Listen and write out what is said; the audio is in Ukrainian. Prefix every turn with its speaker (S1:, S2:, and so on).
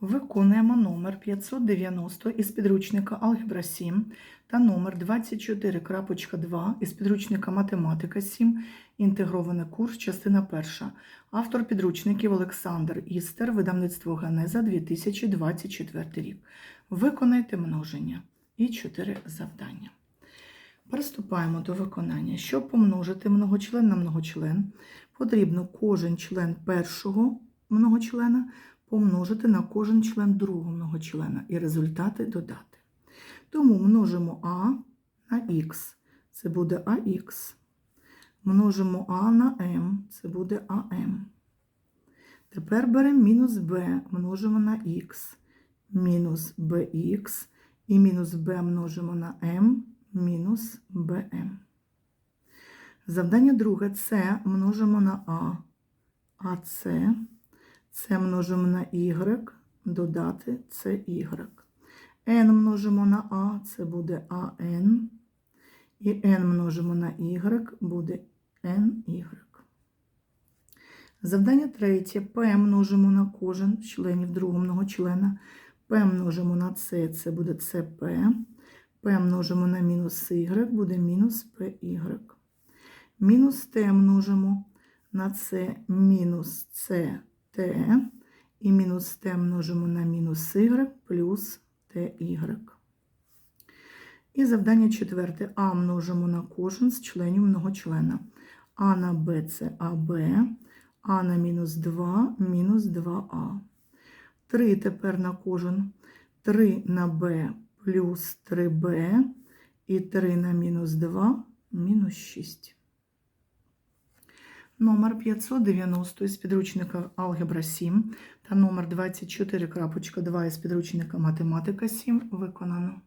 S1: Виконуємо номер 590 із підручника Алгебра 7 та номер 24.2 із підручника Математика 7, інтегрований курс, частина 1. Автор підручників Олександр Істер, видавництво Генеза 2024 рік. Виконайте множення і 4 завдання. Приступаємо до виконання. Щоб помножити многочлен на многочлен, потрібно кожен член першого многочлена помножити на кожен член другого многочлена і результати додати. Тому множимо А на Х, це буде АХ. Множимо А на М, це буде АМ. Тепер беремо мінус Б, множимо на Х, мінус БХ, і мінус Б множимо на М, мінус БМ. Завдання друге С множимо на А, АС. Це множимо на y, додати це y. n множимо на a, це буде an. І n множимо на y, буде ny. Завдання третє. p множимо на кожен з членів другого многочлена. p множимо на c, це буде cp. p множимо на мінус y, буде мінус py. Мінус t множимо на c мінус c t і мінус t множимо на мінус y плюс ty. І завдання четверте. А множимо на кожен з членів многочлена. А на Б це АБ, А на мінус 2, мінус 2А. 3 тепер на кожен. 3 на Б плюс 3Б і 3 на мінус 2, мінус 6. Номер 590 із підручника Алгебра 7 та номер 24.2 із підручника Математика 7 виконано.